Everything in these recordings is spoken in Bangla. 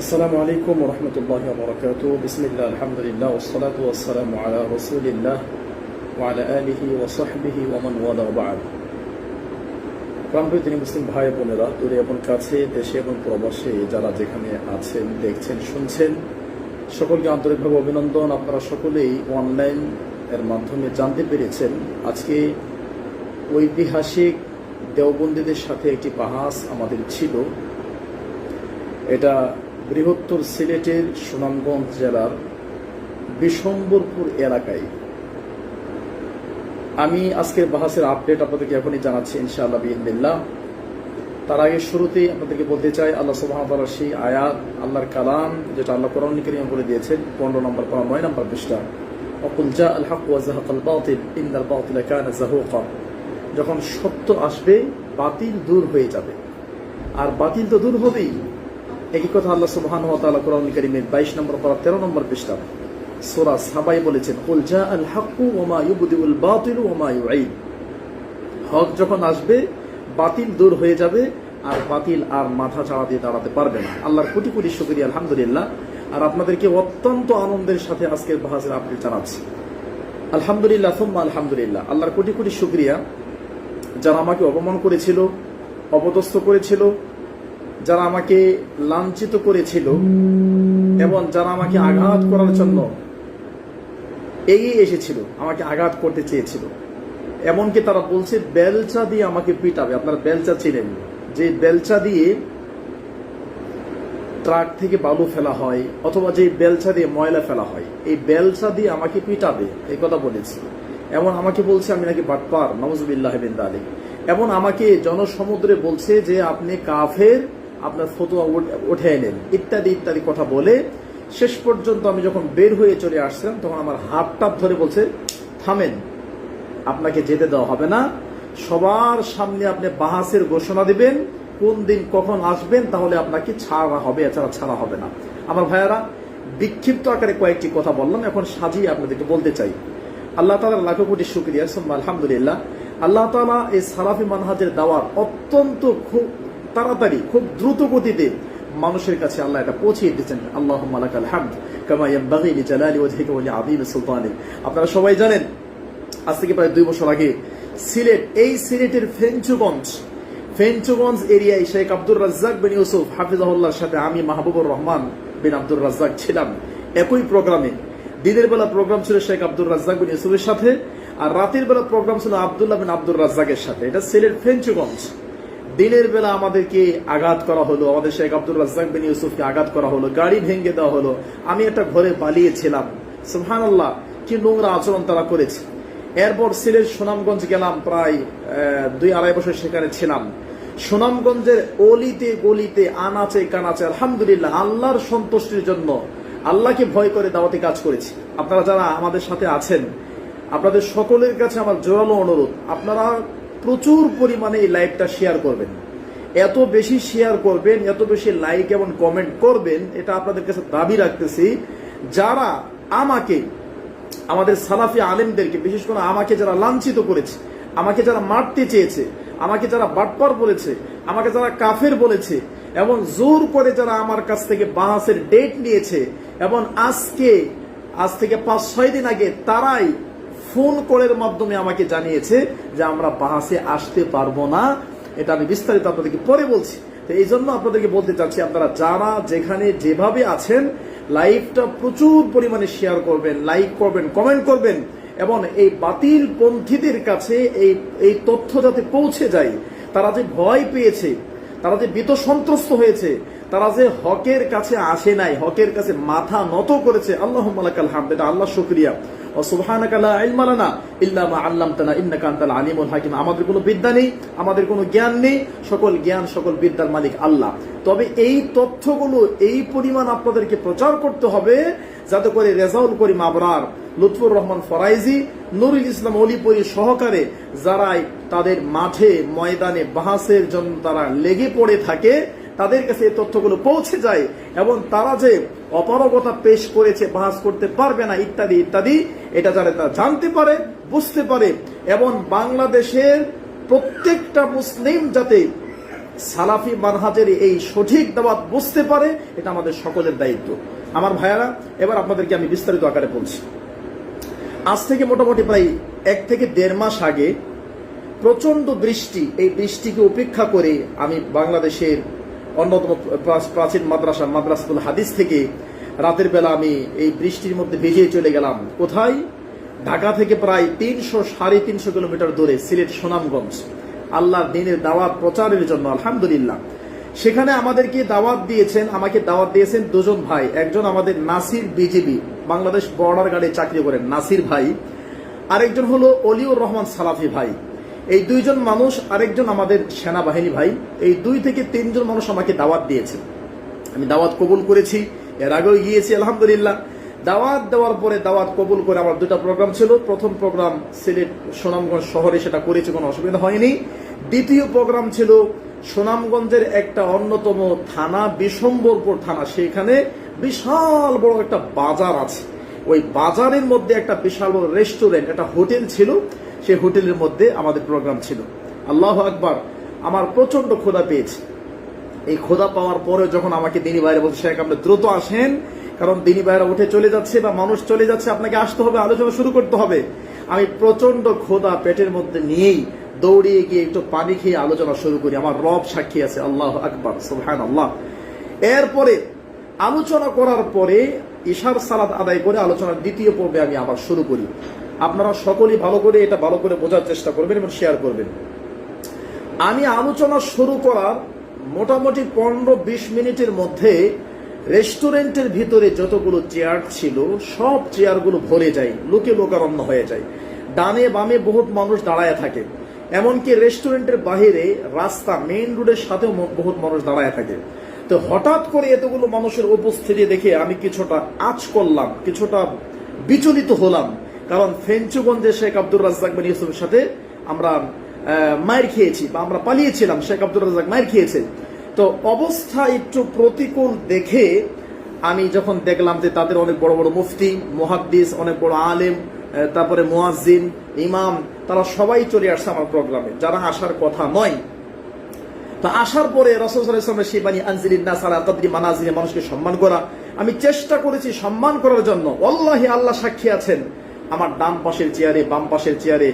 আসসালামু আলাইকুম রহমতুল্লাহ বরকাত বিসমিল্লা আলহামদুলিল্লাহ ওসলাত ওসালাম আলা রসুলিল্লাহ ওয়ালা আলিহি ওসহবিহি ওমন ওয়ালাবাদ প্রাণপ্রীতিনী মুসলিম ভাই বোনেরা, দূরে এবং কাছে, দেশে এবং প্রবাসে যারা যেখানে আছেন, দেখছেন, শুনছেন, সকলকে আন্তরিকভাবে অভিনন্দন। আপনারা সকলেই অনলাইন এর মাধ্যমে জানতে পেরেছেন আজকে ঐতিহাসিক দেওবন্দীদের সাথে একটি বাহাস আমাদের ছিল। এটা বৃহত্তর সিলেটের সুনামগঞ্জ জেলার বিশম্বরপুর এলাকায়। আমি আজকের বাহাসের আপডেট আপনাদেরকে এখনই জানাচ্ছি, ইনশাআল্লাহ বিল্লাহ তার আগে শুরুতেই আপনাদেরকে বলতে চাই, আল্লাহ সুবাহ সেই আয়াত, আল্লাহর কালাম, যেটা আল্লাহ কোরআন বলে দিয়েছেন, পনেরো নম্বর পনেরো নয় নম্বর পৃষ্ঠা। অকুল জা আল হক ওয়াজাহাক আল বাতিল ইন্দাল যখন সত্য আসবে, বাতিল দূর হয়ে যাবে। আর বাতিল তো দূর হবেই। একই কথা আল্লাহ সুবহান ওয়া তাআলা কোরআন কারীমের 22 নম্বর পারা 13 নম্বর পৃষ্ঠা, সূরা সাবাই বলেছেন, কুল জা আল হাক্কু ওয়া মা ইউবদিউল বাতিল ওয়া মা ইউঈদ। হক যখন আসবে, বাতিল দূর হয়ে যাবে, আর বাতিল আর মাথা চাড়া দিয়ে দাঁড়াতে পারবে না। আল্লাহর কোটি কোটি শুকরিয়া, আলহামদুলিল্লাহ। আর আপনাদেরকে অত্যন্ত আনন্দের সাথে আজকের বাহাজের আপডেট জানাচ্ছি। আলহামদুলিল্লাহ, সুম্মা আলহামদুলিল্লাহ। আল্লাহর কোটি কোটি শুকরিয়া, যারা আমাকে অপমান করেছিল, অপদস্থ করেছিল যারা আমাকে লাঞ্ছিত করেছিল এবং যারা আমাকে আঘাত করার জন্য এগিয়ে এসেছিল, আমাকে আঘাত করতে চেয়েছিল। এমনকি তারা বলছে, বেলচা দিয়ে আমাকে পিটাবে। আপনারা বেলচা ছিলেন যে বেলচা দিয়ে ট্রাক থেকে বালু ফেলা হয়, অথবা যে বেলচা দিয়ে ময়লা ফেলা হয়, এই বেলচা দিয়ে আমাকে পিটাবে, এই কথা বলেছি। এমন আমাকে বলছে, আমি নাকি বাটপার, নওয়াজুবিল্লাহ বিন আলী এমন আমাকে জনসমুদ্রে বলছে যে, আপনি কাফের আপনার ফতুয়া উঠে এলেন। ইত্যাদি ইত্যাদি কথা বলে শেষ পর্যন্ত আমি যখন বের হয়ে চলে আসছিলাম তখন আমার হাত টাপ ধরে বলছে, থামেন, আপনাকে যেতে দেওয়া হবে না। সবার সামনে আপনি বাহাসের ঘোষণা দিবেন। কোন দিন কখন আসবেন তাহলে আপনাকে ছাড়া হবে, এছাড়া ছাড়া হবে না। আমার ভাইয়ারা, বিক্ষিপ্ত আকারে কয়েকটি কথা বললাম। এখন সাজিয়ে আপনাদেরকে বলতে চাই। আল্লাহ তালার লাখো কোটি সোম্মা আলহামদুলিল্লাহ। আল্লাহ তালা এই সালাফি মানহাজের দাওয়ার অত্যন্ত খুব তাড়াতাড়ি, খুব দ্রুত গতিতে মানুষের কাছে আল্লাহ এটা পৌঁছে দিয়েছেন। আল্লাহ মালাক আলহামদ কামাইয়াম বাগিনি জালালি ওয়াজহিকা ওয়ালি আদিম সুলতানি। আপনারা সবাই জানেন, আজ থেকে প্রায় দুই বছর আগে সিলেট, এই সিলেটের ফেঞ্চুগঞ্জ ফেঞ্চুগঞ্জ এরিয়ায় শেখ আব্দুর রাজ্জাক বিন ইউসুফ, হাফিজাহুল্লাহর সাথে আমি মাহবুবুর রহমান বিন আব্দুর রাজ্জাক ছিলাম। একই প্রোগ্রামে, দিনের বেলা প্রোগ্রাম ছিল শেখ আব্দুর রাজ্জাক বিন ইউসুফের সাথে আর রাতের বেলা প্রোগ্রাম ছিল আবদুল্লাহ বিন আব্দুর রাজ্জাকের সাথে। এটা সিলেট ফেঞ্চুগঞ্জ। দিনের বেলা আমাদেরকে আঘাত করা হলো, আমাদের শেখ আব্দুর রাজ্জাক বিন ইউসুফকে আঘাত করা হলো, গাড়ি ভেঙে দেওয়া হলো। আমি একটা ঘরে পালিয়েছিলাম। সুহান আল্লাহ কি নোংরা আচরণ তারা করেছে। এরপর সিলেট সুনামগঞ্জ গেলাম, প্রায় দুই আড়াই বছর সেখানে ছিলাম। সুনামগঞ্জের অলিতে গলিতে, আনাচে কানাচে, আলহামদুলিল্লাহ, আল্লাহর সন্তুষ্টির জন্য আল্লাহকে ভয় করে দাওয়াতে কাজ করেছি। আপনারা যারা আমাদের সাথে আছেন, আপনাদের সকলের কাছে আমার জোরালো অনুরোধ। আপনারা প্রচুর পরিমাণে এই লাইভটা শেয়ার করবেন। এত বেশি শেয়ার করবেন, এত বেশি লাইক এবং কমেন্ট করবেন, এটা আপনাদের কাছে দাবি রাখতেছি। যারা আমাকে, আমাদের সালাফি আলেমদেরকে, বিশেষ করে আমাকে যারা লাঞ্ছিত করেছে, আমাকে যারা মারতে চেয়েছে, আমাকে যারা বাটপার বলেছে, আমাকে যারা কাফের বলেছে, এবং জোর করে যারা আমার কাছ থেকে বাহাসের ডেট নিয়েছে, এবং আজকে, আজ থেকে পাঁচ ছয় দিন আগে তারাই ফোন কলের মাধ্যমে আমাকে জানিয়েছে যে আমরা বাহাসে আসতে পারব না। এটা আমি বিস্তারিত আপনাদেরকে পরে বলছি। তো এই জন্য আপনাদেরকে বলতে চাচ্ছি, আপনারা যারা যেখানে যেভাবে আছেন, লাইভটা প্রচুর পরিমাণে শেয়ার করবেন লাইক করবেন কমেন্ট করবেন এবং এই বাতিল পন্থীদের কাছে এই এই তথ্য যাতে পৌঁছে যায়, তারা যে ভয় পেয়েছে, তারা যে বিত সন্ত্রস্ত হয়েছে তারা যে হকের কাছে আসে নাই, হকের কাছে মাথা নত করেছে আল্লাহ মালাকাল হামদ আল্লাহ শুক্রিয়া। ও সুবহানাকা লা ইলমা লানা ইল্লা মা আল্লামতানা, ইন্নাকা আনতাল আলিমুল হাকিম। আমাদের কোনো বিদ্যা নেই, আমাদের কোনো জ্ঞান নেই, সকল জ্ঞান, সকল বিদ্যার মালিক আল্লাহ। তবে এই তথ্যগুলো এই পরিমাণ আপনাদেরকে প্রচার করতে হবে, যাতে করে রেজাউল করিম আবরার, লুৎফুর রহমান ফরাইজি, নুরুল ইসলাম অলিপরি সহকারে যারাই তাদের মাঠে, ময়দানে বাহাসের জন্য তারা লেগে পড়ে থাকে তাদের কাছে এই তথ্যগুলো পৌঁছে যায় এবং তারা যে অপারগতা পেশ করেছে, বাহাস করতে পারবে না, ইত্যাদি ইত্যাদি, এটা যারা তারা জানতে পারে, বুঝতে পারে এবং বাংলাদেশের প্রত্যেকটা মুসলিম যাতে সালাফি মানহাজের এই সঠিক দাওয়াত বুঝতে পারে, এটা আমাদের সকলের দায়িত্ব। আমার ভাইয়ারা, এবার আপনাদেরকে আমি বিস্তারিত আকারে বলছি। আজ থেকে মোটামুটি প্রায় এক থেকে দেড় মাস আগে প্রচণ্ড বৃষ্টি, এই বৃষ্টিকে উপেক্ষা করে আমি বাংলাদেশের অন্যতম প্রাচীন মাদ্রাসা, মাদ্রাসাতুল হাদিস থেকে রাতের বেলা আমি এই বৃষ্টির মধ্যে ভিজিয়ে চলে গেলাম। কোথায়? ঢাকা থেকে প্রায় তিনশো, সাড়ে তিনশো কিলোমিটার দূরে, সিলেট, সুনামগঞ্জ। আল্লাহর দিনের দাওয়াত প্রচারের জন্য, আলহামদুলিল্লাহ। সেখানে আমাদেরকে দাওয়াত দিয়েছেন, আমাকে দাওয়াত দিয়েছেন দুজন ভাই। একজন আমাদের নাসির বিজিবি, বাংলাদেশ বর্ডার গার্ডে চাকরি করেন, নাসির ভাই। আরেকজন হলো অলিউর রহমান সালাফি ভাই। এই দুইজন মানুষ আরেকজন আমাদের সেনাবাহিনী ভাই, এই দুই থেকে তিনজন মানুষ আমাকে দাওয়াত দিয়েছে। আমি দাওয়াত কবুল করেছি, এর আগেও গিয়েছি, আলহামদুলিল্লাহ। দাওয়াত দেওয়ার পরে দাওয়াত কবুল করে আমার দুটা প্রোগ্রাম ছিল। প্রথম প্রোগ্রাম সিলেট সুনামগঞ্জ শহরে সেটা করেছে, কোনো অসুবিধা হয়নি। দ্বিতীয় প্রোগ্রাম ছিল সুনামগঞ্জের একটা অন্যতম থানা, বিশম্বরপুর থানা। সেখানে বিশাল বড় একটা বাজার আছে। ওই বাজারের মধ্যে একটা বিশাল বড় রেস্টুরেন্ট একটা হোটেল ছিল। সেই হোটেলের মধ্যে আমাদের প্রোগ্রাম ছিল। আল্লাহ আকবার, আমার প্রচণ্ড ক্ষুধা পেয়েছে। এই খোদা পাওয়ার পরে যখন আমাকে দিনী বাইরে বলছে, শেখ, আপনি দ্রুত আসেন, কারণ দিনী বাইরে উঠে চলে যাচ্ছে বা মানুষ চলে যাচ্ছে, আপনাকে আসতে হবে, আলোচনা শুরু করতে হবে। আমি প্রচণ্ড খোদা পেটের মধ্যে নিয়েই দৌড়িয়ে গিয়ে একটু পানি খেয়ে আলোচনা শুরু করি। আমার রব সাক্ষী আছে, আল্লাহ আকবর সুবহান আল্লাহ এরপরে আলোচনা করার পরে ইশার সালাদ আদায় করে আলোচনার দ্বিতীয় পর্বে আমি আবার শুরু করি। আপনারা সকলেই ভালো করে এটা ভালো করে বোঝার চেষ্টা করবেন এবং শেয়ার করবেন। আমি আলোচনা শুরু করার মোটামুটি পনেরো বিশ মিনিটের মধ্যে রেস্টুরেন্টের ভিতরে যতগুলো চেয়ার ছিল, সব চেয়ারগুলো ভরে যায়, লোকে লোকারণ্য হয়ে যায়। ডানে বামে বহুত মানুষ দাঁড়ায় থাকে। এমনকি রেস্টুরেন্টের বাহিরে রাস্তা, মেইন রোডের সাথেও বহুত মানুষ দাঁড়ায় থাকে। তো হঠাৎ করে এতগুলো মানুষের উপস্থিতি দেখে আমি কিছুটা আঁচ করলাম, কিছুটা বিচলিত হলাম। কারণ ফেঞ্চুগঞ্জে শেখ আব্দুর রাজ্জাক বিন ইউসুফের সাথে আমরা মায়ের খেয়েছি বা আমরা পালিয়েছিলাম, শেখ আব্দুর রাজ্জাক মায়ের খেয়েছে। তো অবস্থা একটু প্রতিকূল দেখে আমি যখন দেখলাম যে তাদের অনেক বড় বড় মুফতি, মুহাদ্দিস, অনেক বড় আলেম তারপরে মুয়াজ্জিন, ইমাম, তারা সবাই চলে আসছে আমার প্রোগ্রামে, যারা আসার কথা নয়। তা আসার পরে রসুলের শিবানী আনজিলিন্না সালা কদরি মানাজিনে মানুষকে সম্মান করা। আমি চেষ্টা করেছি সম্মান করার জন্য। অল্লাহি আল্লাহ সাক্ষী আছেন। আমার ডান পাশের চেয়ারে, বাম পাশের চেয়ারে,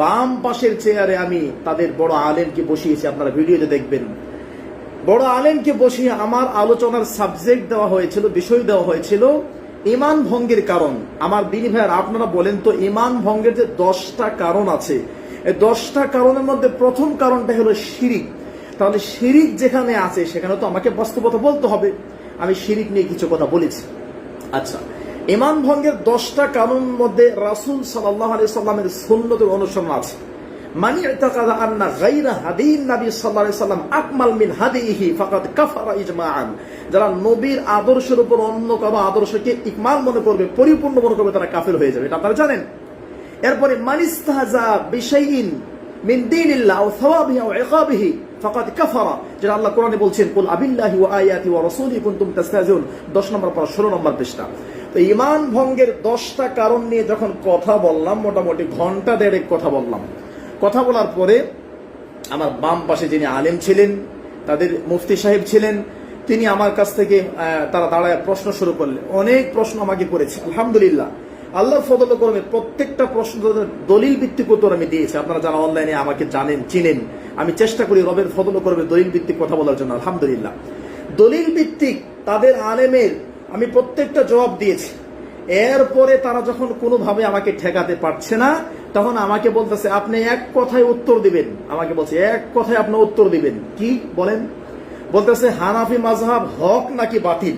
বাম পাশের চেয়ারে আমি তাদের বড় আলেমকে বসিয়েছি, আপনারা ভিডিওতে দেখবেন। বড় আলেমকে বসিয়ে আমার আলোচনার সাবজেক্ট দেওয়া হয়েছিল, বিষয় দেওয়া হয়েছিল ইমান ভঙ্গের কারণ। আমার দিনী ভাইয়ার, আপনারা বলেন তো ইমান ভঙ্গের যে দশটা কারণ আছে, এই দশটা কারণের মধ্যে প্রথম কারণটা হলো শিরিক। তাহলে শিরিক যেখানে আছে, সেখানে তো আমাকে বাস্তবতা বলতে হবে। আমি শিরিক নিয়ে কিছু কথা বলেছি। আচ্ছা ইমান ভঙ্গের দশটা কারণের মধ্যে রাসুল সাল্লাহ সাল্লামের সুন্নতের অনুসরণ আছে। মানি আন্না হাদিন নবী সাল্লাম আকমাল মিন হাদিহি ফাকাদ কাফারা যারা নবীর আদর্শের উপর অন্য কারও আদর্শকে ইকমাল মনে করবে, পরিপূর্ণ মনে করবে, তারা কাফের হয়ে যাবে। এটা আপনারা জানেন। এরপরে মানিস্তাহজা বিশাইইন মিন ফাকাদ কাফারা, যেটা আল্লাহ কোরআনে বলছেন, কুল আবিল্লাহি আয়াতি ওয়া রাসূলিহি কুনতুম তাস্তাহজিউন 10 নম্বর পর 16 নম্বর পৃষ্ঠা। তো ইমান ভঙ্গের 10টা কারণ নিয়ে যখন কথা বললাম, মোটামুটি ঘণ্টা দেড়েক কথা বললাম। কথা বলার পরে আমার বাম পাশে যিনি আলেম ছিলেন, তাদের মুফতি সাহেব ছিলেন, তিনি আমার কাছ থেকে তারা দাঁড়ায় প্রশ্ন শুরু করলেন। অনেক প্রশ্ন আমাকে করেছে, আলহামদুলিল্লাহ। আল্লাহ ফদল করমে প্রত্যেকটা প্রশ্ন দলিল ভিত্তিক উত্তর আমি দিয়েছি। আপনারা যারা অনলাইনে আমাকে জানেন, চিনেন, আমি চেষ্টা করি রবের ফদল করবে দলিল ভিত্তিক কথা বলার জন্য, আলহামদুলিল্লাহ। দলিল ভিত্তিক তাদের আলেমের আমি প্রত্যেকটা জবাব দিয়েছি। এরপরে তারা যখন কোনোভাবে আমাকে ঠেকাতে পারছে না, তখন আমাকে বলতেছে, আপনি এক কথায় উত্তর দিবেন। আমাকে বলছে, এক কথায় আপনি উত্তর দিবেন। কি বলেন? বলতেছে, হানাফি মাজহাব হক নাকি বাতিল?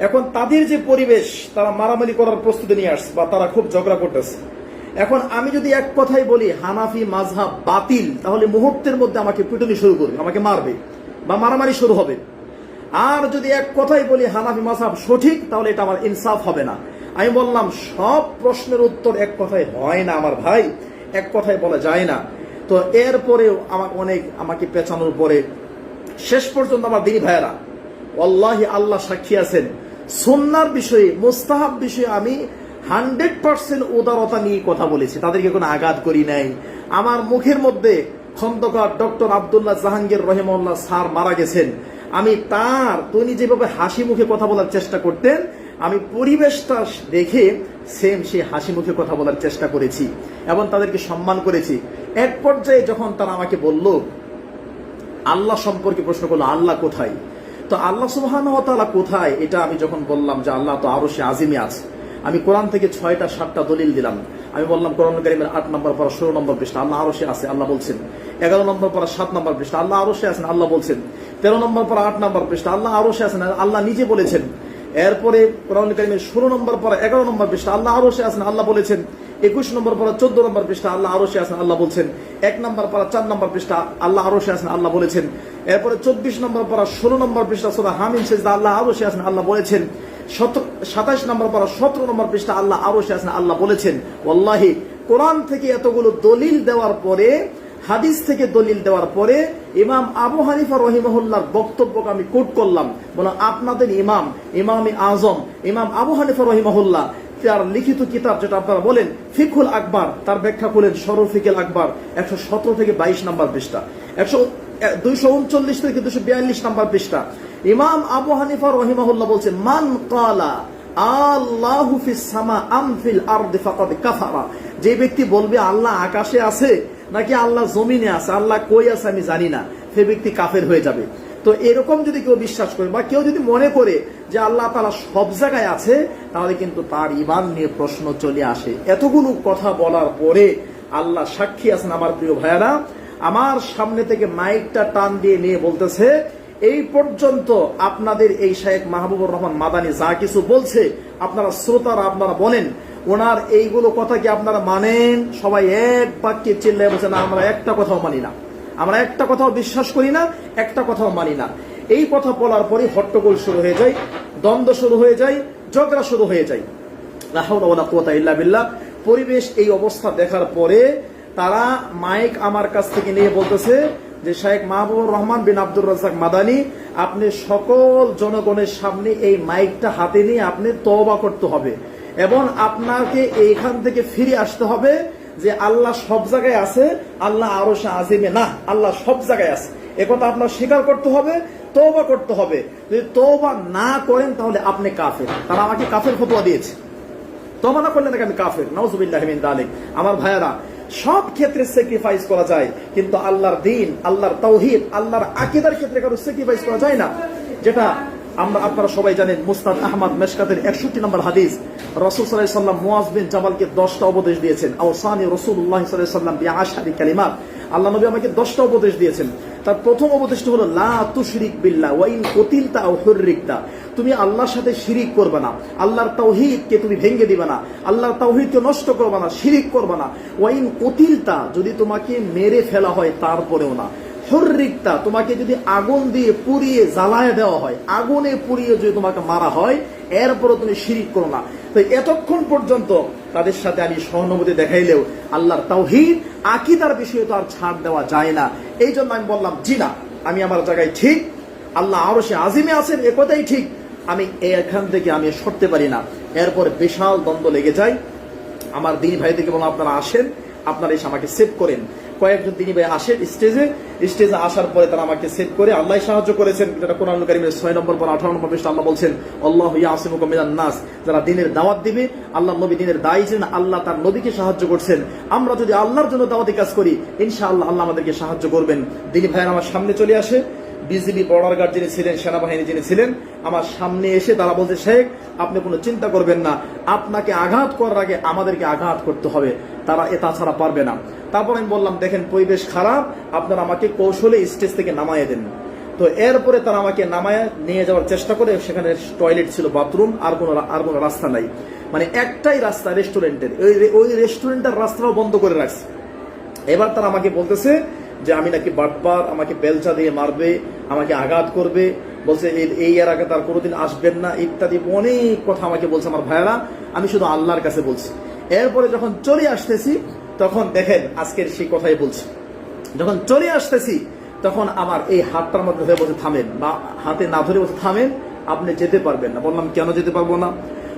এখন তাদের যে পরিবেশ, তারা মারামারি করার প্রস্তুতি নিয়ে আসছে বা তারা খুব ঝগড়া করতেছে। এখন আমি যদি এক কথাই বলি, হানাফি মাযহাব বাতিল, তাহলে মুহূর্তের মধ্যে আমাকে পিটুনি শুরু করবে, আমাকে মারবে বা মারামারি শুরু হবে। আর যদি এক কথাই বলি হানাফি মাযহাব সঠিক, তাহলে এটা আমার ইনসাফ হবে না। আমি বললাম, সব প্রশ্নের উত্তর এক কথায় হয় না আমার ভাই, এক কথায় বলা যায় না। তো এরপরেও আমাকে অনেক আমাকে পেঁচানোর পরে শেষ পর্যন্ত আমার দিনী ভাইয়েরা অল্লাহি আল্লাহ সাক্ষী আছেন, সুন্নার বিষয়ে, মুস্তাহাব বিষয়ে আমি হান্ড্রেড পার্সেন্ট উদারতা নিয়ে কথা বলেছি। তাদেরকে কোনো আঘাত করি নাই। আমার মুখের মধ্যে খন্দকার ডক্টর আবদুল্লাহ জাহাঙ্গীর রহিমউল্লাহ স্যার মারা গেছেন। আমি তার তিনি যেভাবে হাসি মুখে কথা বলার চেষ্টা করতেন, আমি পরিবেশটা দেখে সেম সেই হাসি মুখে কথা বলার চেষ্টা করেছি এবং তাদেরকে সম্মান করেছি। এক পর্যায়ে যখন তারা আমাকে বলল, আল্লাহ সম্পর্কে প্রশ্ন করল, আল্লাহ কোথায়? তো আল্লাহ সুবহান কোথায়, এটা আমি যখন বললাম যে আল্লাহ তো আরও সে আজিমে আছে, আমি কোরআন থেকে ছয়টা, সাতটা দলিল দিলাম। আমি বললাম, কোরআন কারিমের আট নম্বর পর ষোলো নম্বর পৃষ্ঠা, আল্লাহ আরও সে আছে, আল্লাহ বলছেন। এগারো নম্বর পর সাত নম্বর পৃষ্ঠা, আল্লাহ আরও সে আছেন, আল্লাহ বলছেন। তেরো নম্বর পর আট নম্বর পৃষ্ঠা, আল্লাহ আরও সে আছেন আল্লাহ নিজে বলেছেন। এরপরে কোরআন কারিমের ষোলো নম্বর পর এগারো নম্বর পৃষ্ঠা, আল্লাহ আরও সে আছেন আল্লাহ বলেছেন। একুশ নম্বর পর চোদ্দ নম্বর পৃষ্ঠা, আল্লাহ আরও সে আছেন আল্লাহ বলছেন। এক নম্বর পর চার নম্বর পৃষ্ঠা, আল্লাহ আরও সে আছেন আল্লাহ বলেছেন। এরপরে চব্বিশ নম্বর পর ষোলো নম্বর পৃষ্ঠা সোদা হামিন সেজদা, আল্লাহ আরও সে আছেন আল্লাহ বলেছেন। সাতাশ নম্বর পর সতেরো নম্বর পৃষ্ঠা, আল্লাহ আরও সে আছেন আল্লাহ বলেছেন। ওল্লাহি কোরআন থেকে এতগুলো দলিল দেওয়ার পরে হাদিস থেকে দলিল দেওয়ার পরে ইমাম আবু হানিফা রহিমহুল্লার বক্তব্যকে আমি কোট করলাম। বলো, আপনাদের ইমাম ইমাম আজম, ইমাম আবু হানিফা রহিমহুল্লাহ তার লিখিত কিতাব যেটা আপনারা বলেন ফিকুল আকবর, তার ব্যাখ্যা করলেন সরফিকুল আকবর, একশো সতেরো থেকে বাইশ নম্বর পৃষ্ঠা, একশো দুইশো উনচল্লিশ থেকে দুশো বিয়াল্লিশ নম্বর পৃষ্ঠা। ইমাম আবু হানিফা রহিমাহুল্লাহ বলছে, মান কালা আল্লাহু ফিস সামা আম ফিল আরদি ফাকাদ কাফারা। যে ব্যক্তি বলবে, আল্লাহ আকাশে আছে নাকি আল্লাহ জমিনে আছে, আল্লাহ কই আছে আমি জানি না। সে ব্যক্তি কাফের হয়ে যাবে। তো এরকম যদি কেউ বিশ্বাস করে বা কেউ যদি মনে করে যে আল্লাহ তালা সব জায়গায় আছে, তাহলে কিন্তু তার ইমান নিয়ে প্রশ্ন চলে আসে। এতগুলো কথা বলার পরে আল্লাহ সাক্ষী আছেন আমার প্রিয় ভাইয়ারা। আমার সামনে থেকে মাইকটা টান দিয়ে নিয়ে বলতেছে, এই পর্যন্ত আপনাদের এই শায়েক মাহবুবুর রহমান মাদানি যা কিছু বলছে, আপনারা শ্রোতারা, আপনারা বলেন। ওনার এইগুলো কথা কি আপনারা মানেন? সবাই এক বাক্যে চিল্লায় বলছে না, আমরা একটা কথাও মানি না। আমরা একটা কথাও বিশ্বাস করি না, একটা কথাও মানি না। এই কথা বলার পরে হট্টগোল শুরু হয়ে যায়, দ্বন্দ্ব শুরু হয়ে যায়, ঝগড়া শুরু হয়ে যায়। পরিবেশ এই অবস্থা দেখার পরে তারা মাইক আমার কাছ থেকে নিয়ে বলতেছে যে শাহেক মাহবুবুর রহমান বিন আব্দুর রাজাক মাদানি, আপনি সকল জনগণের সামনে এই মাইকটা হাতে নিয়ে আপনি তওবা করতে হবে। এবং আপনাকে এইখান থেকে ফিরে আসতে হবে যে আল্লাহ সব জায়গায় আছে, আল্লাহ আরও সে আজিমে না, আল্লাহ সব জায়গায় আছে। একথা আপনার স্বীকার করতে হবে তৌবা করতে হবে। যদি তৌবা না করেন তাহলে আপনি কাফের। তারা আমাকে কাফের ফতোয়া দিয়েছে। তবা না করলে আমি কাফের? নওয়াজুবিল্লাহমিন দালিক। আমার ভাইয়ারা, সব ক্ষেত্রে স্যাক্রিফাইস করা যায়, কিন্তু আল্লাহর দিন, আল্লাহর তৌহিদ আল্লাহর আকিদার ক্ষেত্রে কারও স্যাক্রিফাইস করা যায় না। যেটা আমরা আপনারা সবাই জানেন মুস্তাদ আহমদ মেশকাতের একষট্টি নম্বর হাদিস। রসুল সাল্লাহ সাল্লাম মুয়াজ বিন জামালকে দশটা উপদেশ দিয়েছেন। আওসানি রসুল্লাহ সাল্লাহ সাল্লাম বি আশারি কালিমাত। আল্লাহ নবী আমাকে দশটা উপদেশ দিয়েছেন। তার প্রথম উপদেশটি হলো, লা তুশরিক বিল্লাহ ওয়াইন কতিলতা ও হুররিকতা। তুমি আল্লাহর সাথে শিরিক করবে না। আল্লাহর তাওহীদকে তুমি ভেঙে দিবে না। আল্লাহর তাওহীদকে নষ্ট করবে না, শিরিক করবে না। ওয়াইন কতিলতা, যদি তোমাকে মেরে ফেলা হয়, তারপরেও না। হর্রিকতা তোমাকে যদি আগুন দিয়ে পুড়িয়ে জ্বালায় দেওয়া হয়, আগুনে পুড়িয়ে যদি তোমাকে মারা হয় এরপরে তুমি শিরিক করো না। তো এতক্ষণ পর্যন্ত তাদের সাথে আমি সহানুভূতি দেখাইলেও আল্লাহর তাওহিদ, আকিদার বিষয়ে তো আর ছাড় দেওয়া যায় না। এই জন্য আমি বললাম, জি না, আমি আমার জায়গায় ঠিক, আল্লাহ আরও সে আজিমে আছেন, এ কথাই ঠিক। আমি এখান থেকে আমি সরতে পারি না। এরপর বিশাল দ্বন্দ্ব লেগে যায়। আমার দিনী ভাই থেকে বললাম, আপনারা আসেন, আপনারা এসে আমাকে সেভ করেন। কয়েকজন তিনি ভাই আসেন স্টেজে স্টেজে আসার পরে তারা আমাকে সেট করে, আল্লাহ সাহায্য করেছেন। যেটা কোরআন করিমের ছয় নম্বর পর আঠারো নম্বর পৃষ্ঠা আল্লাহ বলছেন, আল্লাহ ইয়াসিমুকা মিনান নাস। যারা দিনের দাওয়াত দিবে আল্লাহ নবী দিনের দায়ী ছিলেন, আল্লাহ তার নবীকে সাহায্য করছেন। আমরা যদি আল্লাহর জন্য দাওয়াতি কাজ করি, ইনশাআল্লাহ আল্লাহ আমাদেরকে সাহায্য করবেন। দিনী ভাইয়ের আমার সামনে চলে আসে। বিজিবি বর্ডার গার্ড যিনি ছিলেন, সেনাবাহিনী যিনি ছিলেন, আমার সামনে এসে তারা বলছে, শেখ, আপনি কোনো চিন্তা করবেন না। আপনাকে আঘাত করার আগে আমাদেরকে আঘাত করতে হবে। তারা এ তাছাড়া পারবে না। তারপর আমি বললাম, দেখেন, পরিবেশ খারাপ, আপনারা আমাকে কৌশলে স্টেজ থেকে নামাইয়ে দেন। তো এরপরে তারা আমাকে নামায় নিয়ে যাওয়ার চেষ্টা করে, সেখানে টয়লেট ছিল, বাথরুম, আর কোনো আর কোনো রাস্তা নাই। মানে একটাই রাস্তা রেস্টুরেন্টের। ওই ওই রেস্টুরেন্টের রাস্তাটাও বন্ধ করে রাখছে। এবার তারা আমাকে বলতেছে যে, আমি নাকি বাটপার, আমাকে বেলচা দিয়ে মারবে আমাকে আঘাত করবে, বলছে, এই আগে তার কোনোদিন আসবেন না, ইত্যাদি অনেক কথা আমাকে বলছে আমার ভাইয়েরা। আমি শুধু আল্লাহর কাছে বলছি। এরপরে যখন চলে আসতেছি, তখন দেখেন আজকের সেই কথাই বলছি। যখন চলে আসতেছি, তখন আমার এই হাতটার মধ্যে ধরে বসে থামেন, বা হাতে না ধরে বসে থামেন, আপনি যেতে পারবেন না। বললাম, কেন যেতে পারব না?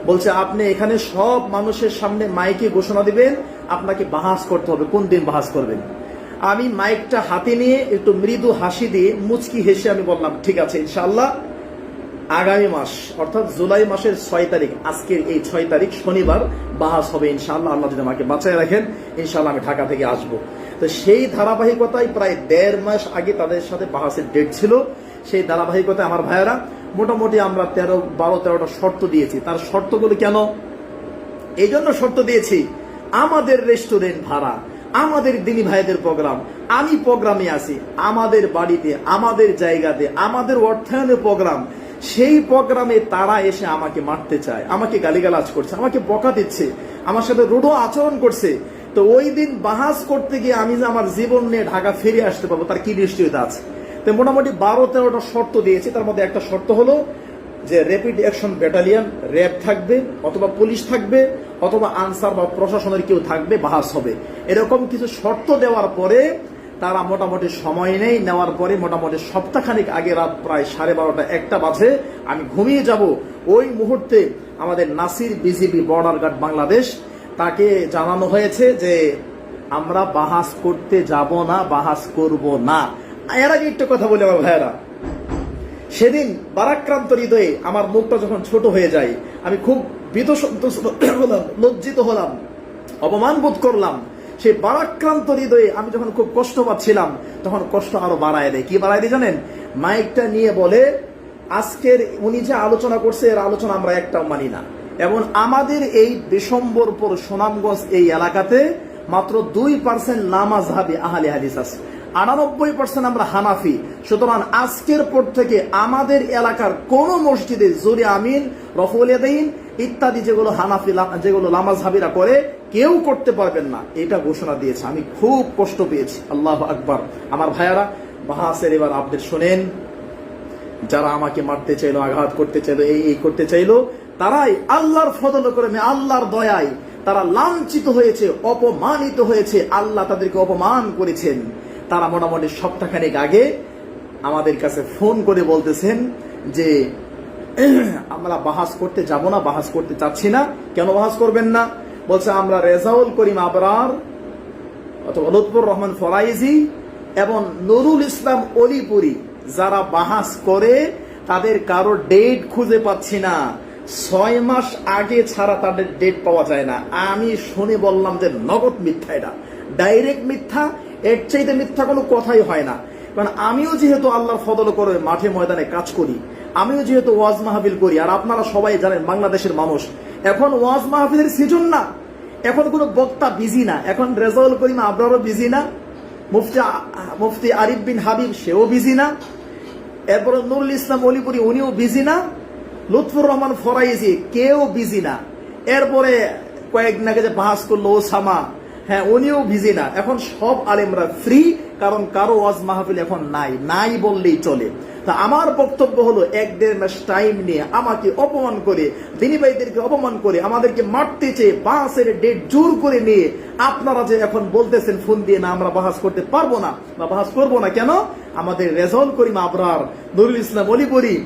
বলছে, আপনি এখানে সব মানুষের সামনে মাইকে ঘোষণা দিবেন, আপনাকে বাহাস করতে হবে। কোন দিন বাহাস করবেন? আমি মাইকটা হাতে নিয়ে একটু মৃদু হাসি দিয়ে মুচকি হেসে আমি বললাম, ঠিক আছে ইনশাল্লাহ আগামী মাস, অর্থাৎ জুলাই মাসের ছয় তারিখ, আজকের এই ছয় তারিখ শনিবার বাহাস হবে ইনশাল্লাহ আল্লাহ যদি আমাকে বাঁচায় রাখেন ইনশাল্লাহ আমি ঢাকা থেকে আসব। তো সেই ধারাবাহিকতায় প্রায় দেড় মাস আগে তাদের সাথে বাহাসের ডেট ছিল। সেই ধারাবাহিকতায় আমার ভাইয়েরা, মোটামুটি আমরা তেরো, বারো, তেরোটা শর্ত দিয়েছি। তার শর্তগুলো কেন? এই জন্য শর্ত দিয়েছি, আমাদের রেস্টুরেন্ট ভাড়া আমাদের দিনী ভাইদের প্রোগ্রাম। আমি প্রোগ্রামে আছি। আমাদের বাড়িতে, আমাদের জায়গাতে, আমাদের অর্থায়নের প্রোগ্রাম। সেই প্রোগ্রামে তারা এসে আমাকে মারতে চায়, আমাকে গালিগালাজ করছে, আমাকে বকা দিচ্ছে, আমার সাথে রূঢ় আচরণ করছে। তো ওই দিন বাহাস করতে গিয়ে আমি যে আমার জীবন নিয়ে ঢাকা ফিরে আসতে পারব, তার কি নিশ্চয়তা আছে? তো মোটামুটি বারো তেরোটা শর্ত দিয়েছি। তার মধ্যে একটা শর্ত হলো যে র্যাপিড অ্যাকশন ব্যাটালিয়ান র্যাব থাকবে অথবা পুলিশ থাকবে। অথবা আনসার বা প্রশাসনের কেউ থাকবে, বাহাস হবে। এরকম কিছু শর্ত দেওয়ার পরে তারা মোটামুটি সময় নেই। নেওয়ার পরে মোটামুটি সপ্তাহখানিক আগে রাত প্রায় সাড়ে বারোটা, একটা বাজে। আমি ঘুমিয়ে যাব। ওই মুহূর্তে আমাদের Nasir BGB border guard Bangladesh তাকে জানানো হয়েছে যে আমরা বাহাস করতে যাব না, বাহাস করব না। এর আগে একটু কথা বলে আমার ভাইয়েরা। সেদিন বারাক্রান্ত হৃদয়ে আমার মুখটা যখন ছোট হয়ে যায়, আমি খুব ভীত হলাম, লজ্জিত হলাম, অপমান বোধ করলাম। সেই বারাক্রান্ত হৃদয়ে আমি যখন খুব কষ্ট পাচ্ছিলাম, তখন কষ্ট আরও বাড়ায় দেয়। কি বাড়ায় দেয় জানেন? মাইকটা নিয়ে বলে, আজকের উনি যে আলোচনা করছে, এর আলোচনা আমরা একটাও মানি না। এবং আমাদের এই বিশম্বরপুর সুনামগঞ্জ এই এলাকাতে মাত্র দুই পার্সেন্ট নামাজ হাবি আহলে হাদিস আছে। আটানব্বই পার্সেন্ট আমরা হানাফি। সুতরাং আজকের পর থেকে আমাদের এলাকার কোন মসজিদে জুরি আমিন রফুল ইয়াদাইন ইত্যাদি যেগুলো হানাফি যেগুলো লামাজ হাবিরা করে, কেউ করতে পারবেন না। এটা ঘোষণা দিয়েছে। আমি খুব কষ্ট পেয়েছি। আল্লাহ আকবার। আমার ভাইয়ারা, বাহাসের এবার আপডেট শোনেন। যারা আমাকে মারতে চাইলো, আঘাত করতে চাইলো, এই এই করতে চাইলো, তারাই আল্লাহর ফদল করে আল্লাহর দয়ায় তারা লাঞ্ছিত হয়েছে, অপমানিত হয়েছে। আল্লাহ তাদেরকে অপমান করেছেন। তারা মোটামুটি সপ্তাহখানেক আগে আমাদের কাছে ফোন করে বলতেছেন যে, আমরা বাহাস করতে যাব না, বাহাস করতে চাচ্ছি না। কেন বাহাস করবেন না? বলছে, আমরা রেজাউল করিম আবরার অথবা লুৎফুর রহমান ফরাইজি এবং নুরুল ইসলাম অলিপুরি যারা বাহাস করে, তাদের কারও ডেট খুঁজে পাচ্ছি না। ছয় মাস আগে ছাড়া তাদের ডেট পাওয়া যায় না। আমি শুনে বললাম যে, নগদ মিথ্যা এটা। ডাইরেক্ট মিথ্যা এর চাইতে মিথ্যা কোনো কথাই হয় না। কারণ আমিও যেহেতু আল্লাহর ফদল করে মাঠে ময়দানে কাজ করি, আমিও যেহেতু ওয়াজ মাহফিল করি, আর আপনারা সবাই জানেন বাংলাদেশের মানুষ, এখন ওয়াজ মাহফিলের সিজন না। এখন কোনো বক্তা বিজি না। এখন রেজাউল করিম আবরারও বিজি না। মুফতি মুফতি আরিফ বিন হাবিব, সেও বিজি না। এরপরে নুরুল ইসলাম অলিপুরি, উনিও বিজি না। লুৎফুর রহমান ফরাইজি কেউ বিজি না। এরপরে কয়েকদিন আগে যে বাহাস করল ওসামা। হ্যাঁ উনিও বিজি না। এখন সব আলেমরা ফ্রি কারণ কারও ওয়াজ মাহফিল এখন নাই। নাই বললেই চলে। তা আমার বক্তব্য হলো, এক দেড় মাস টাইম নিয়ে আমাকে অপমান করে, দিনী ভাইদেরকে অপমান করে, আমাদেরকে মারতে চেয়ে বাহাসের ডেট জোর করে নিয়ে আপনারা যে এখন বলতেছেন, ফোন দিয়ে না আমরা বাহাস করতে পারব না বা বাহাস করব না। কেন? আমাদের রেজল করিম আবরার, নুরুল ইসলাম অলিপুরি,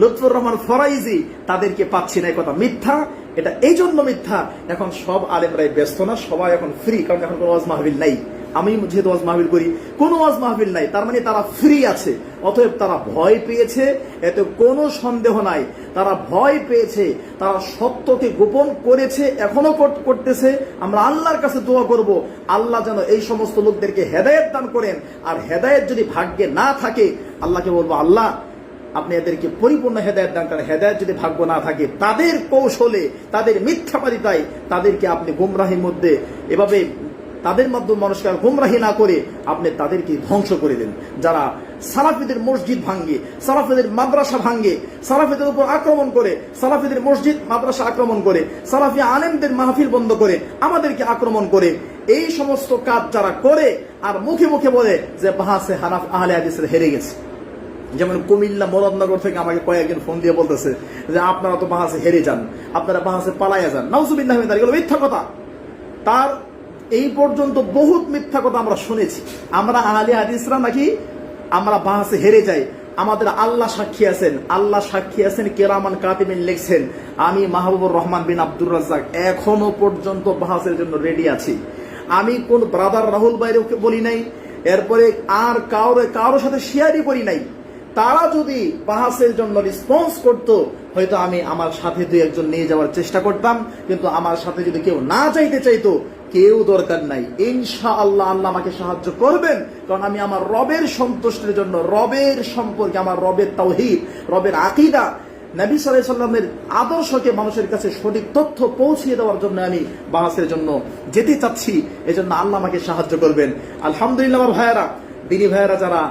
লুৎফুর রহমান ফরাইজি, তাদেরকে পাচ্ছি না কথা। মিথ্যা এটা এই জন্য মিথ্যা। এখন সব আলেমরাই ব্যস্ত না, সবাই এখন ফ্রি কারণ এখন কোনো ওয়াজ মাহবিল নাই। আমি যেহেতু ওয়াজ মাহবিল করি, কোনো ওয়াজ মাহবিল নাই, তার মানে তারা ফ্রি আছে। অতএব তারা ভয় পেয়েছে, এতে কোনো সন্দেহ নাই। তারা ভয় পেয়েছে, তারা সত্যকে গোপন করেছে, এখনও করতেছে। আমরা আল্লাহর কাছে দোয়া করব, আল্লাহ যেন এই সমস্ত লোকদেরকে হেদায়েত দান করেন। আর হেদায়েত যদি ভাগ্যে না থাকে, আল্লাহকে বলব, আল্লাহ আপনি এদেরকে পরিপূর্ণ হেদায়ত দান করেন। হেদায়ত যদি ভাগ্য না থাকে, তাদের কৌশলে, তাদের মিথ্যাবাদিতায় তাদেরকে আপনি গুমরাহির মধ্যে এভাবে তাদের মাধ্যমে মানুষকে গুমরাহি না করে আপনি তাদেরকে ধ্বংস করে দেন। যারা সালাফিদের মসজিদ ভাঙ্গে, সালাফিদের মাদ্রাসা ভাঙ্গে, সালাফিদের উপর আক্রমণ করে, সালাফিদের মসজিদ, মাদ্রাসা আক্রমণ করে, সালাফি আলেমদের মাহফিল বন্ধ করে, আমাদেরকে আক্রমণ করে, এই সমস্ত কাজ যারা করে, আর মুখে মুখে বলে যে বাহাসে হানাফ আহলে হাদিসের হেরে গেছে। যেমন কুমিল্লা মোরাদনগর থেকে আমাকে কয়েকজন ফোন দিয়ে বলতেছে যে, আপনারা তো বাহাসে হেরে যান, আপনারা বাহাসে পালাইয়া যান। নাউজুবিল্লাহ এগুলো মিথ্যা কথা। তার এই পর্যন্ত বহুত মিথ্যা কথা আমরা শুনেছি। আমরা আহলে হাদিসরা নাকি আমরা বাহাসে হেরে যাই। আমাদের আল্লাহ সাক্ষী আছেন, আল্লাহ সাক্ষী আছেন, কেরামান কাতিমিন লিখছেন, আমি মাহবুবুর রহমান বিন আব্দুর রাজ্জাক এখনও পর্যন্ত বাহাসের জন্য রেডি আছি। আমি কোন ব্রাদার রাহুল বাইরে বলি নাই, এরপরে আর কারোর কারোর সাথে শেয়ারই করি নাই। তারা যদি বাহাসের জন্য রেসপন্স করতো, হয়তো আমি আমার সাথে দুই একজন নিয়ে যাওয়ার চেষ্টা করতাম, কিন্তু আমার সাথে যদি কেউ না চাইতে চাইতো, কেউ দরকার নাই। ইনশা আল্লাহ আল্লাহ আমাকে সাহায্য করবেন, কারণ আমি আমার রবের সন্তুষ্টির জন্য, রবের সম্পর্কে আমার রবের তাওহিদ, রবের আকিদা, নবী সাল্লাহ সাল্লামের আদর্শকে মানুষের কাছে সঠিক তথ্য পৌঁছিয়ে দেওয়ার জন্য আমি বাহাসের জন্য যেতে চাচ্ছি। এজন্য আল্লাহ আমাকে সাহায্য করবেন। আলহামদুলিল্লাহ ভাইয়ারা, দিনী ভাইয়ারা যারা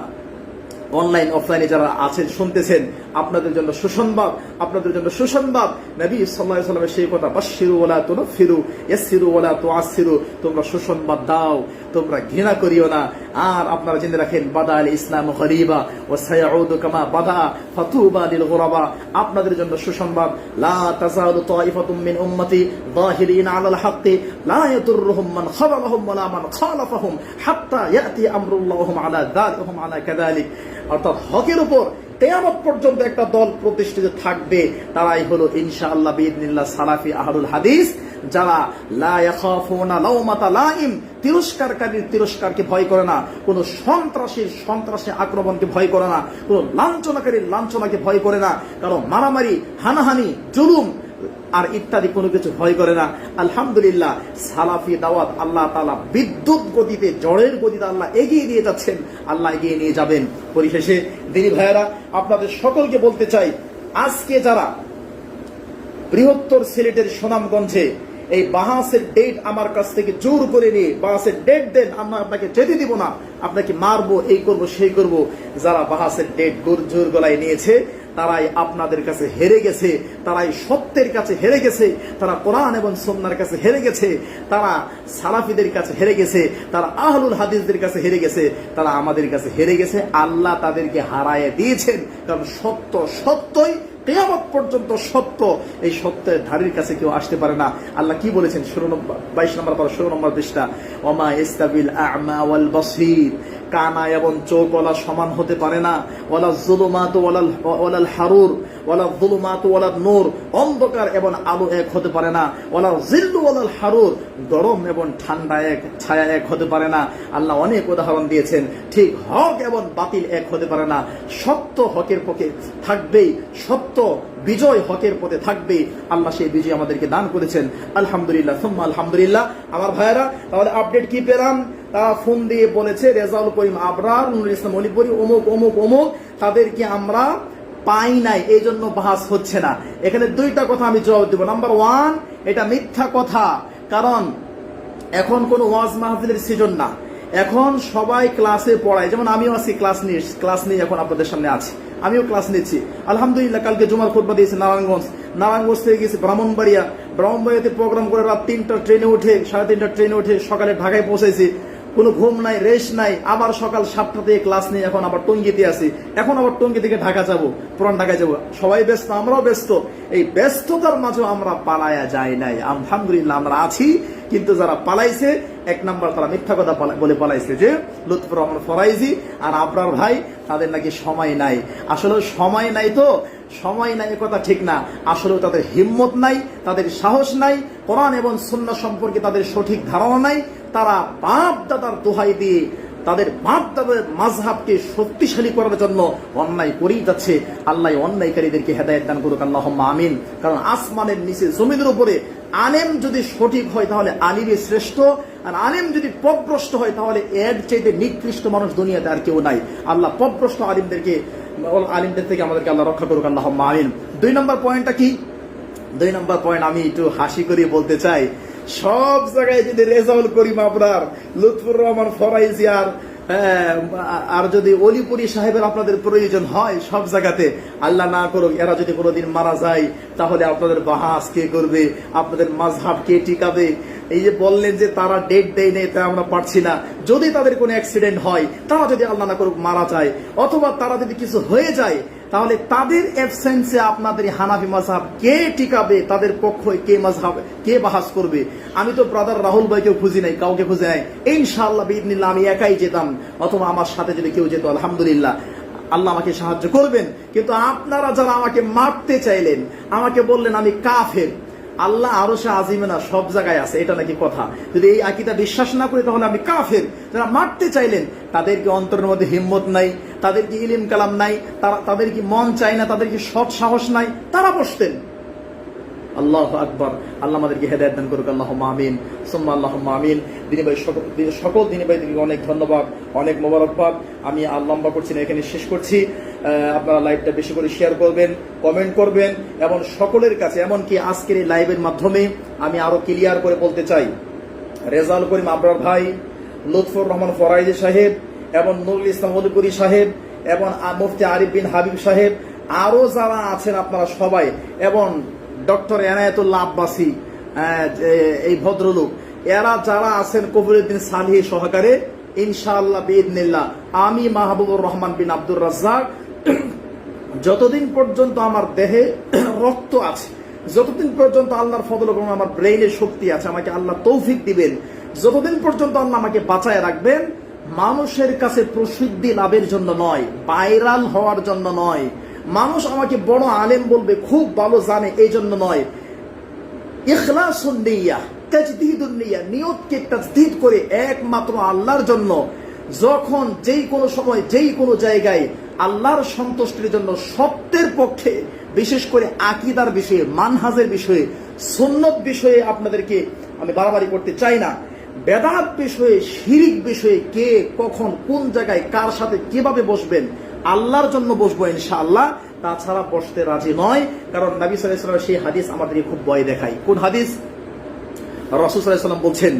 অনলাইন, অফলাইনে যারা আছেন, শুনতেছেন, আপনাদের জন্য সুসংবাদ, আপনাদের জন্য সুসংবাদ। নবী সাল্লাহ সাল্লামের সেই কথা বাশিরু ওলা তো ফিরু এসিরু ওলা তো আসিরু তোমরা সুসংবাদ দাও, তোমরা ঘৃণা করিও না। আর আপনারা জেনে রাখেন, বাদা আল ইসলাম গরিবা ও সায়াউদ কামা বাদা, ফাতুবা লিল গুরাবা। আপনাদের জন্য সুসংবাদ, লা তাজালু তাইফাতুম মিন উম্মতি যাহিরিন আলাল হাক্কি, লা ইয়াদুররুহুম মান খাযালাহুম ওয়ালা মান খালাফাহুম হাত্তা ইয়াতি আমরুল্লাহুম আলা যালিকুম আলা কাযালিক। অর্থাৎ হকের উপর কেয়ামত পর্যন্ত একটা দল প্রতিষ্ঠিত থাকবে, তারাই হলো ইনশাআল্লাহ বিদিনিল্লাহ সালাফি আহলুল হাদিস, যারা লাইম, তিরস্কারকারীর তিরস্কারকে ভয় করে না, কোনো সন্ত্রাসীর সন্ত্রাসী আক্রমণকে ভয় করে না, কোনো লাঞ্ছনাকারীর লাঞ্ছনাকে ভয় করে না কারণ মারামারি, হানাহানি, জুলুম আর ইত্যাদি কোনো কিছু ভয় করে না। আলহামদুলিল্লাহ, সালাফি দাওয়াত আল্লাহ তালা বিদ্যুৎ গতিতে জড়ের গতিতে আল্লাহ এগিয়ে দিয়ে যাচ্ছেন। আল্লাহ এগিয়ে নিয়ে যাবেন। পরিশেষে, দিনী ভাইয়েরা, আপনাদের সকলকে বলতে চাই, আজকে যারা বৃহত্তর সিলেটের সুনামগঞ্জে এই বাহাসের ডেট আমার কাছ থেকে জোর করে নিয়ে, বাহাসের ডেট দেন, আমরা আপনাকে যেতে দিব না, আপনাকে মারবো, এই করব, সেই করব, যারা বাহাসের ডেট জোর গলায় নিয়েছে তারাই আপনাদের কাছে হেরে গেছে, তারাই সত্যের কাছে হেরে গেছে, তারা কোরআন এবং সন্ন্যার কাছে হেরে গেছে, তারা সালাফিদের কাছে হেরে গেছে, তারা আহলুল হাদিসদের কাছে হেরে গেছে, তারা আমাদের কাছে হেরে গেছে, আল্লাহ তাদেরকে হারায় দিয়েছেন। কারণ সত্য সত্যই কেয়ামত পর্যন্ত সত্য। এই সত্যের ধারের কাছে কেউ আসতে পারে না। আল্লাহ কি বলেছেন? ষোলো নম্বর, বাইশ নম্বর পর, ষোলো নম্বর পৃষ্ঠা, ওমা ইস্তাবিল আমা ওয়াল বসির। কানা এবং চোখ ওলা সমান হতে পারে না। ওলা জুলুমাত ওয়ালাল ওয়ালাল হারুর, ওয়ালা জুলুমাত ওয়ালাল নূর। অন্ধকার এবং আলো এক হতে পারে না। ওলা জিল্লু ওলাল হারুর, গরম এবং ঠান্ডা এক, ছায়া এক হতে পারে না। আল্লাহ অনেক উদাহরণ দিয়েছেন। ঠিক হক এবং বাতিল এক হতে পারে না। সত্য হকের পক্ষে থাকবেই। সত্য বিজয় হকের পথে থাকবে আল্লাহ সেই বিজয় আমাদেরকে দান করেছেন। আলহামদুলিল্লাহ, সুম্মা আলহামদুলিল্লাহ। আমার ভাইয়েরা, তাহলে আপডেট কি পেলাম? তারা ফোন দিয়ে বলেছে, রেজাউল করিম আবরার, নুরুল ইসলাম অলিপুরি অমুক অমুক অমুক। তাদেরকে আমরা পাই নাই এই জন্য বাহাস হচ্ছে না। এখানে দুইটা কথা আমি জবাব দেবো। নাম্বার ওয়ান এটা মিথ্যা কথা। কারণ এখন কোন ওয়াজ মাহফিলের সিজন না। এখন সবাই ক্লাসে পড়ায়। যেমন আমিও আছি ক্লাস নিয়ে ক্লাস নিয়ে এখন আপনাদের সামনে আছি। আমিও ক্লাস নিচ্ছি। আলহামদুলিল্লাহ, কালকে জুমার খোদবা দিয়েছি নারায়ণগঞ্জ। নারায়ণগঞ্জ থেকে গেছি ব্রাহ্মণবাড়িয়া। ব্রাহ্মণবাড়িয়াতে প্রোগ্রাম করে রাত তিনটা ট্রেনে উঠে, সাড়ে তিনটা ট্রেনে উঠে সকালে ঢাকায় পৌঁছেছি কোনো ঘুম নাই রেস্ট নাই, আবার সকাল সাতটা থেকে ক্লাস নিয়ে এখন আবার টঙ্গিতে আছি। এখন আবার টঙ্গি থেকে ঢাকা যাব, পুরান ঢাকায় যাব। সবাই ব্যস্ত, আমরাও ব্যস্ত। এই ব্যস্ততার মাঝেও আমরা পালায়া যাই নাই। আলহামদুলিল্লাহ আমরা আছি, কিন্তু যারা পালাইছে, এক নাম্বার তারা মিথ্যা কথা বলে পালাইছে যে, লুৎফর রহমান ফরাইজি আর আপনার ভাই, তাদের নাকি সময় নাই। আসলে সময় নাই তো সময় নাই কথা ঠিক না। আসলে তাদের হিম্মত নাই, তাদের সাহস নাই, কোরআন এবং সুন্নাহ সম্পর্কে তাদের সঠিক ধারণা নাই। তারা বাপ দাদার দোহাই দিয়ে তাদের বাপ দাদার মাঝহাবকে শক্তিশালী করার জন্য অন্যায় করেই যাচ্ছে। আল্লাহ অন্যায়কারীদেরকে হেদায়ত দান করুক আল্লাহ আমিন। কারণ আসমানের নিচে জমিনের উপরে আলেম যদি সঠিক হয়, তাহলে আলিমই শ্রেষ্ঠ। আর আলেম যদি পথভ্রষ্ট হয়, তাহলে এর চাইতে নিকৃষ্ট মানুষ দুনিয়াতে আর কেউ নাই। আল্লাহ পথভ্রষ্ট আলিমদেরকে আলিমদের থেকে আমাদেরকে আল্লাহ রক্ষা করুক, আল্লাহ আমিন। দুই নম্বর পয়েন্টটা কি? দুই নম্বর পয়েন্ট আমি একটু হাসি করে বলতে চাই। সব জায়গায় যদি রেজাউল করিম আপনার, লুৎফুর রহমান ফরাইজি আর আর যদি অলিপুরি সাহেবের আপনাদের প্রয়োজন হয় সব জায়গাতে, আল্লাহ না করুক, এরা যদি কোনোদিন মারা যায়, তাহলে আপনাদের বাহাস কে করবে? আপনাদের মাঝহাব কে টিকাবে? এই যে বললেন যে তারা ডেট দেয় নেই, তা আমরা পারছি না। যদি তাদের কোনো অ্যাক্সিডেন্ট হয়, তারা যদি আল্লাহ না করুক মারা যায়, অথবা তারা যদি কিছু হয়ে যায়, তাহলে তাদের অ্যাবসেন্সে আপনাদের হানাফি মাঝহাব কে টিকাবে? তাদের পক্ষ কে মাঝহাব কে বাহাস করবে? আমি তো ব্রাদার রাহুল ভাইকেও খুঁজি নাই, কাউকে খুঁজে নাই। ইনশাআল্লাহ বিদিনিল্লাহ আমি একাই যেতাম, অথবা আমার সাথে যদি কেউ যেত, আলহামদুলিল্লাহ। আল্লাহ আমাকে সাহায্য করবেন। কিন্তু আপনারা যারা আমাকে মারতে চাইলেন, আমাকে বললেন আমি কাফের। আল্লাহ আরও সে আজিমে না, সব জায়গায় আছে, এটা নাকি কথা। যদি এই আকিদা বিশ্বাস না করি, তাহলে আপনি কাফের। যারা মারতে চাইলেন তাদের কি অন্তরের মধ্যে হিম্মত নাই তাদের কি ইলিম কালাম নাই, তারা তাদের কি মন চাই না তাদের কি সৎ সাহস নাই, তারা বসতেন। আল্লাহ আকবর। আল্লাহ আমাদেরকে হেদায়ত দান করুক আল্লাহ আমিন। সোম্মা আল্লাহ আমিন। দিনী ভাই, সকল সকল দিনী ভাই অনেক ধন্যবাদ, অনেক মোবারকবাদ। আমি আর করছি না, এখানে শেষ করছি। আপনারা লাইভটা বেশি করে শেয়ার করবেন কমেন্ট করবেন এবং সকলের কাছে, এমনকি আজকের এই লাইভের মাধ্যমে আমি আরও ক্লিয়ার করে বলতে চাই। রেজাল করিম আবরার ভাই, লুৎফর রহমান ফরাইজি সাহেব এবং নুরুল ইসলাম মধুপুরি সাহেব এবং মুফতি আরিফ বিন হাবিব সাহেব, আরও যারা আছেন আপনারা সবাই এবং ডক্টর এনায়েতুল্লাহ আব্বাসী এই ভদ্রলোক, এরা যারা আছেন কবিরুদ্দিন সালিহি সহকারে, ইনশাআল্লাহ বিদিনিল্লাহ আমি মাহবুবুর রহমান বিন আব্দুর রাজ্জাক যতদিন পর্যন্ত আমার দেহে রক্ত আছে, যতদিন পর্যন্ত আল্লাহর ফদল এবং আমার ব্রেইনে শক্তি আছে, আমাকে আল্লাহ তৌফিক দিবেন, যতদিন পর্যন্ত আল্লাহ আমাকে বাঁচায় রাখবেন, মানুষের কাছে প্রসিদ্ধি লাভের জন্য নয়, ভাইরাল হওয়ার জন্য নয়। মানুষ আমাকে বড় আলেম বলবে, খুব ভালো জানে, এই জন্য নয়। ইখলাসুন নিয়া, তাজদীদুন নিয়া, নিয়তকে তাজদীদ করে একমাত্র আল্লাহর জন্য, যখন যেই কোনো সময়, যেই কোনো জায়গায় আল্লাহর সন্তুষ্টির জন্য সত্যের পক্ষে, বিশেষ করে আকিদার বিষয়ে, মানহাজের বিষয়ে, সুন্নত বিষয়ে আপনাদেরকে আমি বাড়াবাড়ি করতে চাই না। বেদাত বিষয়ে, শিরিক বিষয়ে কে কখন, কোন জায়গায়, কার সাথে কীভাবে বসবেন, আল্লাহর জন্য বসবো ইনশাআল্লাহ। তাছাড়া বসতে রাজি নয়, কারণ নবী সাল্লাহ সেই হাদিস আমাদেরকে খুব ভয় দেখায়। কোন হাদিস? রসুল সাল্লাম বলছেন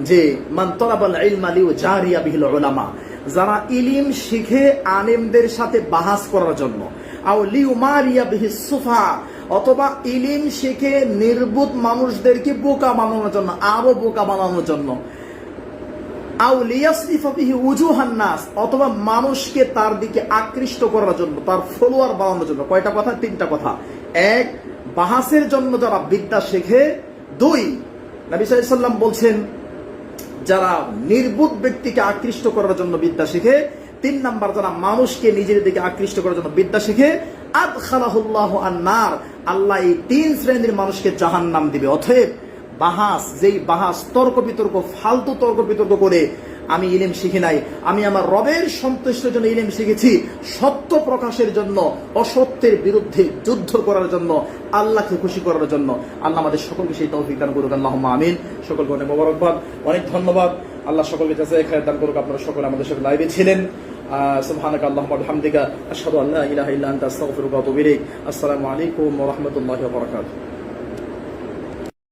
যে, মান তলাবাল ইলমা লিউ জারিয়া বিহিল উলামা। যারা ইলিম শিখে আলেমদের সাথে বাহাস করার জন্য। আও লিউ মারিয়া বিহি সুফা অথবা ইলিম শিখে নির্বুত মানুষদেরকে বোকা বানানোর জন্য, আরও বোকা বানানোর জন্য। অথবা মানুষকে তার দিকে আকৃষ্ট করার জন্য, তার ফলোয়ার বানানোর জন্য। কয়টা কথা? তিনটা কথা। এক, বাহাসের জন্য যারা বিদ্যা শেখে। দুই, নবী সাল্লাম বলছেন যারা নির্বুধ ব্যক্তিকে আকৃষ্ট করার জন্য বিদ্যা শিখে, তিন নাম্বার যারা মানুষকে নিজের দিকে আকৃষ্ট করার জন্য বিদ্যা শিখে আদ খালাহুল্লাহ আন্নার, আল্লাহ এই তিন শ্রেণির মানুষকে জাহান নাম দিবে। অথেব বাহাস, যেই বাহাস তর্ক বিতর্ক, ফালতু তর্ক বিতর্ক করে আমি ইলিম শিখি নাই। আমি আমার রবের সন্তুষ্টের জন্য ইলিম শিখেছি। সত্য প্রকাশের জন্য, অসত্যের বিরুদ্ধে যুদ্ধ করার জন্য, আল্লাহকে খুশি করার জন্য। আল্লাহ আমাদের সকলকে সেই তৌফিক দান করুক। আল্লাহ আমিন। সকলকে অনেক মোবারকবাদ, অনেক ধন্যবাদ। আল্লাহ সকলকে যাচাই খায় দান করুক, আপনারা সকলে আমাদের সাথে লাইভে ছিলেন। ওয়া বিহামদিকা, আশহাদু আল্লা ইলাহা ইল্লা আনতা, আস্তাগফিরুকা ওয়া আতুবু ইলাইক। আসসালামু আলাইকুম ওয়া রাহমাতুল্লাহি ওয়া বারাকাতুহু।